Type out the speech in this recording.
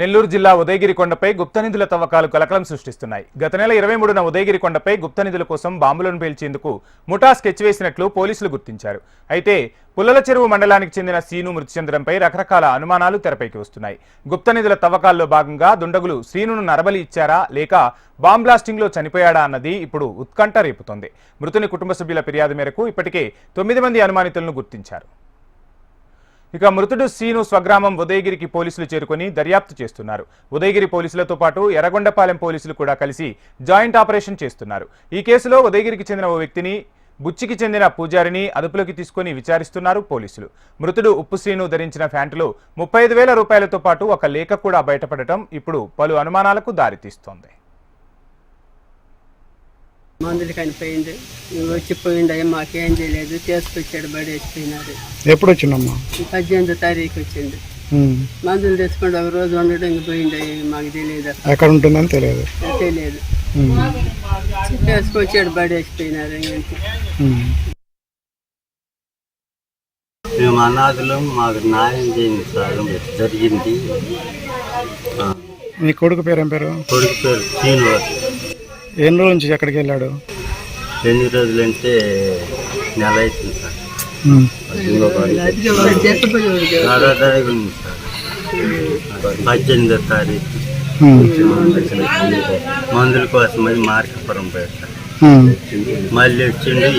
నెల్లూరు జిల్లా ఉదయగిరి కొండపై గుప్త నిధుల తవ్వకాలు కలకలం సృష్టిస్తున్నాయి. గత నెల ఇరవై మూడున ఉదయగిరి కొండపై గుప్తనిధుల కోసం బాంబులను పేల్చేందుకు ముఠా స్కెచ్ వేసినట్లు పోలీసులు గుర్తించారు. అయితే పుల్లల చెరువు మండలానికి చెందిన సీను మృతి చెందడంపై రకరకాల అనుమానాలు తెరపైకి వస్తున్నాయి. గుప్తనిధుల తవ్వకాల్లో భాగంగా దుండగులు శ్రీనును నరబలి ఇచ్చారా లేక బాంబ్ బ్లాస్టింగ్లో చనిపోయాడా అన్నది ఇప్పుడు ఉత్కంఠ రేపుతోంది. మృతుని కుటుంబ సభ్యుల ఫిర్యాదు మేరకు ఇప్పటికే తొమ్మిది మంది అనుమానితులను గుర్తించారు. ఇక మృతుడు సీను స్వగ్రామం ఉదయగిరికి పోలీసులు చేరుకొని దర్యాప్తు చేస్తున్నారు. ఉదయగిరి పోలీసులతో పాటు ఎర్రగొండపాలెం పోలీసులు కూడా కలిసి జాయింట్ ఆపరేషన్ చేస్తున్నారు. ఈ కేసులో ఉదయగిరికి చెందిన ఓ వ్యక్తిని బుచ్చికి చెందిన పూజారిని అదుపులోకి తీసుకొని విచారిస్తున్నారు పోలీసులు. మృతుడు ఉప్పు శ్రీను ధరించిన ఫ్యాంటులో ముప్పై రూపాయలతో పాటు ఒక లేఖ కూడా బయటపడటం ఇప్పుడు పలు అనుమానాలకు దారితీస్తోంది. మందులు కనిపోయింది వచ్చి పోయిండయి మాకేం చేయలేదు. తీసుకొచ్చాడు పడేసిపోయినాడు ఎప్పుడు వచ్చిందమ్మా పద్దెనిమిదో తారీఖు వచ్చింది. మందులు తెచ్చుకుంటే ఒక రోజు ఉండడం ఇంక పోయిండయి మాకు తెలియదు. ఎక్కడ ఉంటుందని తెలియదు. తెలియదు. తీసుకొచ్చాడు పడేసిపోయినారు. మేము అనాథులు మాకు న్యాయం చేయండి సార్ జరిగింది. నీ కొడుకు పేరు ఏం పేరు? కొడుకు పేరు శ్రీనివాస్. ఎన్ని రోజుల నుంచి ఎక్కడికి వెళ్ళాడు? ఎన్ని రోజులంటే నెల అవుతుంది సార్. తారీఖు ఉంది పద్దెనిమిదో తారీఖు. మందుల కోసం అది మార్కపురం పోయారు సార్. మళ్ళీ వచ్చిండు.